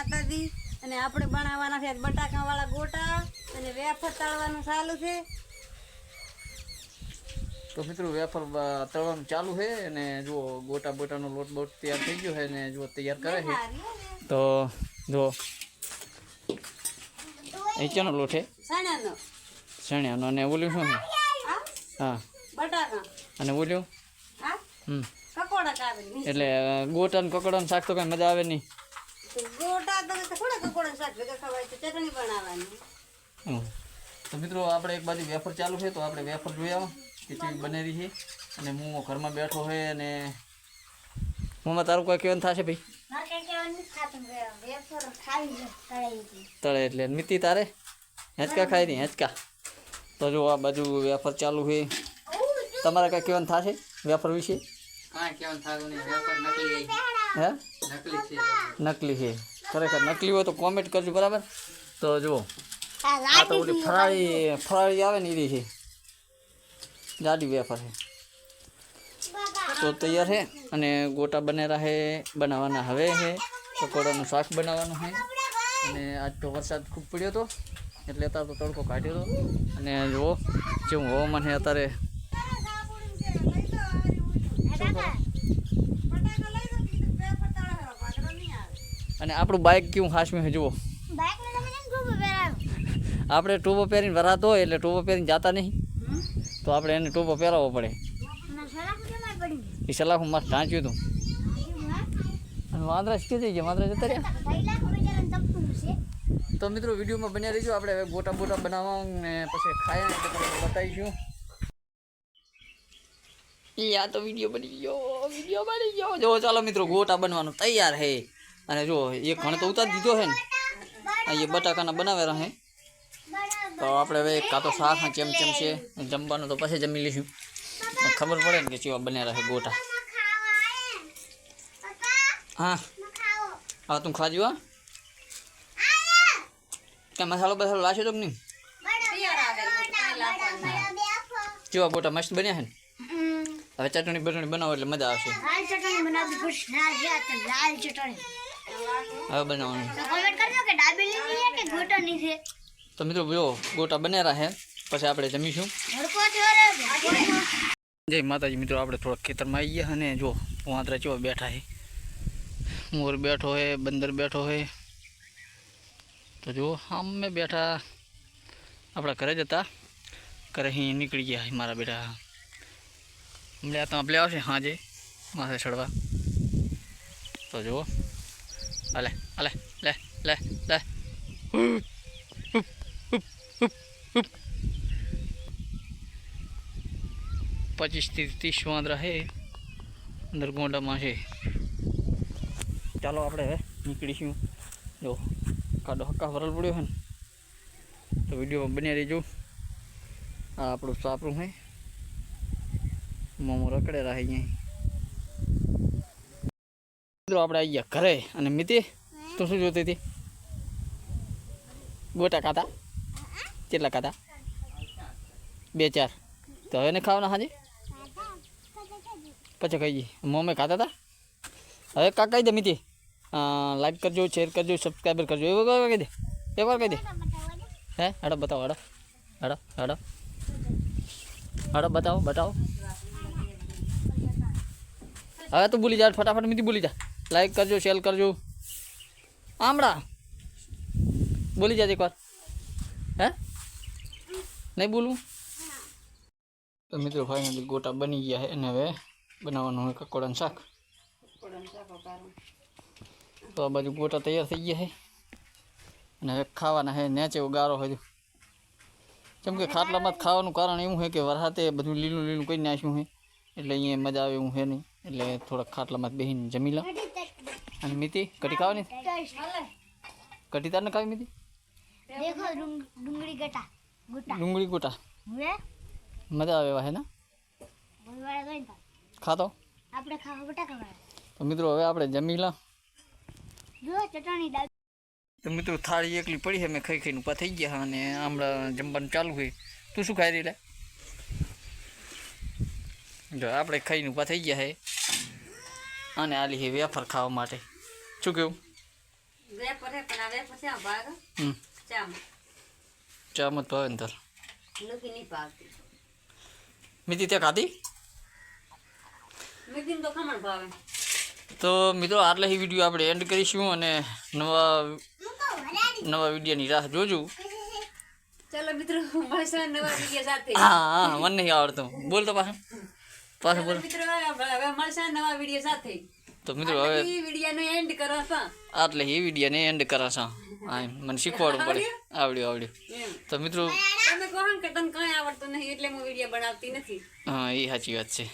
માતાજી અને આપણે બનાવવાના છે બટાકા વાળા ગોટા અને વેફર તળવાનું ચાલુ છે. તો મિત્રો વેફર તળવાનું ચાલુ છે અને જુઓ ગોટા બોટાનો લોટ બોટ તૈયાર થઈ ગયો છે અને જુઓ તૈયાર કરે છે. તો જુઓ એ ચાનો લોટ છે? સણાનો શણ્યાનો અને ઓલ્યું શું હા? બટાકા. અને ઓલ્યું હમ. કકોડા એટલે ગોટા ને કકડાનું શાક તો કઈ મજા આવે નહીં. ગોટા તો થોડા કકોડા શાક ભેગા ખવાય તો ચટણી બનાવવાની. હમ. તો મિત્રો આપણે એક બાજુ વેફર ચાલુ છે તો આપણે વેફર જોઈ આવો કે કેવી બનેલી છે. અને હું ઘરમાં બેઠો છે અને મમ્મા તારું કોઈ કહેવાનું થશે ભાઈ? તળે એટલે મિતિ તારે? હેંચકા ખાઈ નહીં હેંચકા. તો જો આ બાજુ વેફર ચાલુ છે. તમારે કઈ કહેવાનું થશે વેફર વિશે? કાંઈ કહેવાનું થતું નહીં વેપાર નકલી હે? નકલી છે. નકલી છે. ખરેખર નકલી હોય તો કોમેન્ટ કરજો બરાબર? તો જુઓ આ તો ઓલી ફરાળી ફરાળી આવે ને એ છે. જાડી વેફર છે. તો તૈયાર છે અને ગોટા બનેલા છે બનાવવાના હવે છે. પકોડાનું શાક બનાવવાનું છે. અને આજ તો વરસાદ ખૂબ પડ્યો હતો એટલે અત્યારે તો તડકો કાઢ્યો હતો. અને જુઓ જેવું હવામાન છે અત્યારે અને આપણું બાઇક કેવું હાશમી છે જુઓ. આપણે ટોપો પહેરીને વરાતો હોય એટલે ટોપો પહેરીને જતા નહીં. તો આપણે એને ટોપો પહેરાવવો પડે. એ સલાહ હું મારે ઢાંચ્યું હતું. અને વાંદરા શીખી જઈ ગયા? વાંદરા જતા રહ્યા? તો મિત્રો વિડીયોમાં બન્યા રહીશું આપણે હવે ગોટા બોટા બનાવવા ને પછી ખાયા એટલે તમને બતાવીશું. યા તો વીડિયો બની ગયો. વીડિયો બની ગયો. જો ચાલો મિત્રો ગોટા બનવાનું તૈયાર છે. અને જો એ ઘણ તો ઉતારી દીધો છે ને. આ એ બટાકાના બનાવેલા છે. તો આપણે હવે કાં તો શાક ચેમ ચેમ છે જમવાનું તો પછી જમી લઈશું. ખબર પડે ને કે ચેવા બન્યા રહે ગોટા. હા. હા તું ખાજો હા. કે મસાલો બસાલો લાશે તો કે નહીં? કેવા ગોટા મસ્ત બન્યા છે ને? હવે ચટણી બટણી બનાવો એટલે મજા આવશે. લાલ ચટણી બનાવવી છે લાલ ચટણી. હવે બનાવવાનું. તો કોમેન્ટ કરજો કે દાબેલી છે કે ઘૂંટણની છે? તો મિત્રો જો ગોટા બનેલા છે પછી આપણે જમીશું. ભડકો છે. રે ભડકો. જય માતાજી મિત્રો આપણે થોડાક ખેતરમાં આવી ગયા અને જો વાંદરા ચેવા બેઠા છે. મોર બેઠો હે બંદર બેઠો હે તો જો અમે બેઠા આપણા ઘરે જ હતા. ઘરે અહીં નીકળી ગયા છે મારા બેટા. હમણાં તો આપણે આવશે હાજે. માથે ચડવા. તો જુઓ અલે અલે લે લે લે પચીસ. પચીસથી ત્રીસ વાંદરા હે. અંદર ગોંડામાં છે. ચાલો આપણે હવે નીકળીશું. જો, કાડો હક્કા વરલ પડ્યો છે ને. તો વિડીયોમાં બન્યા રહેજો. આ આપણું સાપરું છે મોમો રખડે રહે અહીંયા. મિત્રો, આપણે આવી ગયા ઘરે. અને મિતિ, તું શું જોતી હતી? ગોટા ખાતા કેટલા ખાતા બે, ચાર. તો હવે ને ખાવાના હાજી? પછી ખાઈ જઈએ મમ્મી ખાતા હતા હવે કાકા કહી દે મિતિ. લાઈક કરજો શેર કરજો સબસ્ક્રાઈબર કરજો. એવું કહી દે? એક વાર કહી દે? હે? હાડો, બતાવો, હાડો. હાડો હાડો. હાડો, બતાવો બતાવો. હવે તું ભૂલી જા, ફટાફટ મીથી ભૂલી જા. લાઈક કરજો શેર કરજો. આમડા બોલી જા એકવાર. હે? નહીં બોલું? તો મિત્રો ફાઇનલી ગોટા બની ગયા છે અને હવે બનાવવાનું હોય કકોડાનું શાક. તો આ બાજુ ગોટા તૈયાર થઈ ગયા છે. અને હવે ખાવાના છે, નેચે ગારો હજુ કેમ કે ખાટલામાં ખાવાનું કારણ એવું છે કે વરસાદે બધું લીલું લીલું કરી નાખ્યું છે. એટલે અહીંયા મજા આવે એવું છે નહીં. એટલે થોડાક ખાટલામાં બેસીને જમી લો. અને મીતી કઢી ખાવાની? કઢી તારને ખાવી મીતી? દેખો ડુંગળી ગટા ગુટા. ડુંગળી ગોટા. મજા આવે એવા હે ને. ખાતો? આપણે ખાવા બટાકા વાળા તો મિત્રો હવે આપણે જમી લા. જો ચટણી દાળ. તો મિત્રો થાળી એકલી પડી છે મેં ખાઈ ખાઈને ઊભા થઈ ગયા અને હમણાં જમવાનું ચાલુ હોય તું શું ખાઈ રહી લે? જો આપણે ખાઈને ઊભા થઈ ગયા છે. અને આલી લીધી વેફર ખાવા માટે. શું કેવું? વેફર હે પણ આ વેફર શ્યાં ભાગ ચામ. ચા મત ભાવે ને તાર. નહીં ભાગતી મિતિ ત્યાં ખાધી? મીઠી તો ખમણ ભાવે. તો મિત્રો આટલે એ વીડિયો આપણે એન્ડ કરીશું અને નવા નવા વિડીયોની રાહ જોજો. ચલો મિત્રો મળશે નવા વીડિયો સાથે. હા હા મને નહીં આવડતું. બોલ તો પાછું. પાછું બોલ. મિત્રો હવે મળશે નવા વીડિયો સાથે. તો મિત્રો હવે વિડીયોનો એન્ડ કરાસા આટલે ही વિડીયોને એન્ડ કરાસા આ મને શીખવાડવું પડે. આવડ્યું? આવડ્યું તો મિત્રો તમે કહો કે તને કઈ આવડતું નહીં એટલે હું વીડિયો બનાવતી નથી. હા એ સાચી વાત છે.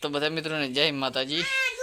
તો બધા મિત્રોને જય માતાજી.